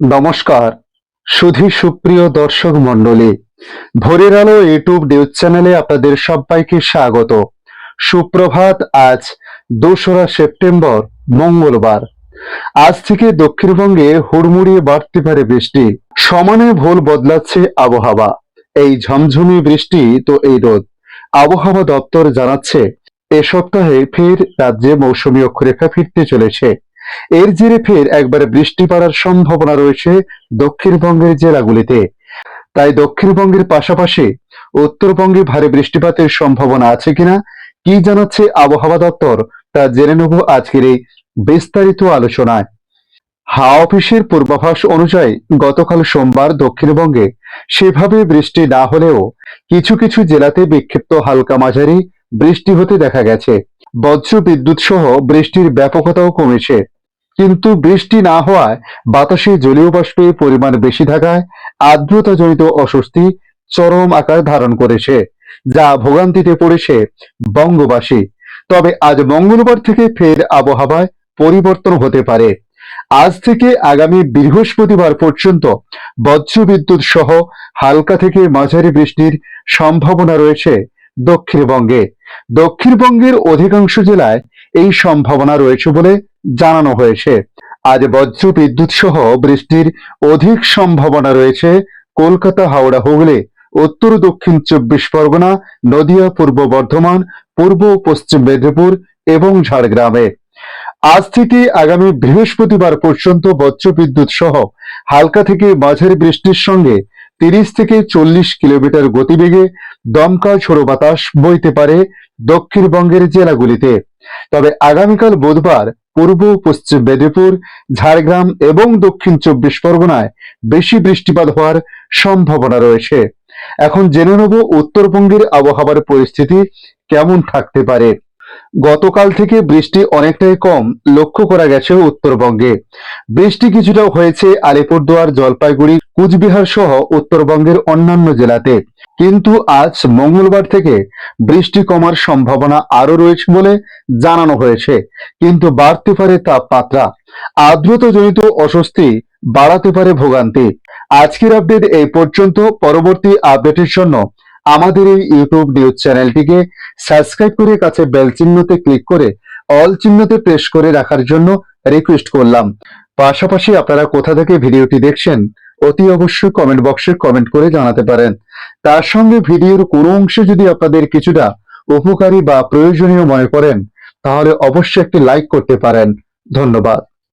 নমস্কার, সুধী সুপ্রিয় দর্শক মণ্ডলী, ভোরের আলো ইউটিউব নিউজ চ্যানেলে আপনাদের সবাইকে স্বাগত। সুপ্রভাত, আজ দোসরা সেপ্টেম্বর, মঙ্গলবার। আজ থেকে দক্ষিণবঙ্গে হুড়মুড়িয়ে বাড়তে পারে বৃষ্টি। সমানে ভোল বদলাচ্ছে আবহাওয়া। এই ঝমঝমি বৃষ্টি তো এই রোদ। আবহাওয়া দপ্তর জানাচ্ছে, এ সপ্তাহে ফের রাজ্যে মৌসুমী অক্ষরেখা ফিরতে চলেছে। এর জেরে ফের একবার বৃষ্টি পড়ার সম্ভাবনা রয়েছে দক্ষিণবঙ্গের জেলাগুলিতে। তাই দক্ষিণবঙ্গের পাশাপাশি উত্তরবঙ্গে ভারী বৃষ্টিপাতের সম্ভাবনা আছে কিনা, কি জানাচ্ছে আবহাওয়া দপ্তর, তা জেনে নেব আজকের এই বিস্তারিত আলোচনায়। হাওয়া অফিসের পূর্বাভাস অনুযায়ী গতকাল সোমবার দক্ষিণবঙ্গে সেভাবে বৃষ্টি না হলেও কিছু কিছু জেলাতে বিক্ষিপ্ত হালকা মাঝারি বৃষ্টি হতে দেখা গেছে। বজ্র বিদ্যুৎ সহ বৃষ্টির ব্যাপকতাও কমেছে। কিন্তু বৃষ্টি না হওয়ায় বাতাসে জলীয় বাষ্পের পরিমাণ বেশি থাকায় আর্দ্রতাজনিত অস্বস্তি চরম আকার ধারণ করেছে, যা ভোগান্তিতে পড়েছে বঙ্গবাসী। তবে আজ মঙ্গলবার থেকে ফের আবহাওয়ায় পরিবর্তন হতে পারে। আজ থেকে আগামী বৃহস্পতিবার পর্যন্ত বজ্রবিদ্যুৎ সহ হালকা থেকে মাঝারি বৃষ্টির সম্ভাবনা রয়েছে দক্ষিণবঙ্গে। দক্ষিণবঙ্গের অধিকাংশ জেলায় এই সম্ভাবনা রয়েছে বলে জানানো হয়েছে। আজ বজ্র বিদ্যুৎ সহ বৃষ্টির অধিক সম্ভাবনা রয়েছে কলকাতা, হাওড়া, হুগলি, উত্তর, দক্ষিণ চব্বিশ পরগনা, নদিয়া, পূর্ব বর্ধমান, পূর্ব, পশ্চিম মেদিনীপুর এবং ঝাড়গ্রামে। আজ থেকে আগামী বৃহস্পতিবার পর্যন্ত বজ্র বিদ্যুৎ সহ হালকা থেকে মাঝারি বৃষ্টির সঙ্গে তিরিশ থেকে চল্লিশ কিলোমিটার গতিবেগে দমকা ঝোড়ো বাতাস বইতে পারে দক্ষিণবঙ্গের জেলাগুলিতে। তবে আগামীকাল বুধবার পূর্ব, পশ্চিম মেদিনীপুর, ঝাড়গ্রাম এবং দক্ষিণ চব্বিশ পরগনায় বেশি বৃষ্টিপাত হওয়ার সম্ভাবনা রয়েছে। এখন জেনে নেব উত্তরবঙ্গের আবহাওয়ার পরিস্থিতি কেমন থাকতে পারে। গতকাল থেকে বৃষ্টি অনেকটাই কম, লক্ষ্য করা গেছে উত্তরবঙ্গে। বৃষ্টি কিছুটা হয়েছে আলিপুরদুয়ার, জলপাইগুড়ি, কুচবিহার সহ উত্তরবঙ্গের অন্যান্য জেলাতে। কিন্তু আজ মঙ্গলবার থেকে বৃষ্টি কমার সম্ভাবনা আরও রয়েছে বলে জানানো হয়েছে। কিন্তু বাড়তে পারে তাপমাত্রা। আর্দ্রতাজনিত অস্বস্তি বাড়াতে পারে ভোগান্তি। আজকের আপডেট এই পর্যন্ত। পরবর্তী আপডেটের জন্য আমাদের এই ইউটিউব নিউজ চ্যানেলটিকে সাবস্ক্রাইব করে কাছে বেল চিহ্নতে ক্লিক করে অল চিহ্নতে প্রেস করে রাখার জন্য রিকোয়েস্ট করলাম। পাশাপাশি আপনারা কোথা থেকে ভিডিওটি দেখছেন, অতি অবশ্যই কমেন্ট বক্সে কমেন্ট করে জানাতে পারেন। তার সঙ্গে ভিডিওর কোনো অংশে যদি আপনাদের কিছুটা উপকারী বা প্রয়োজনীয় মনে করেন, তাহলে অবশ্যই একটি লাইক করতে পারেন। ধন্যবাদ।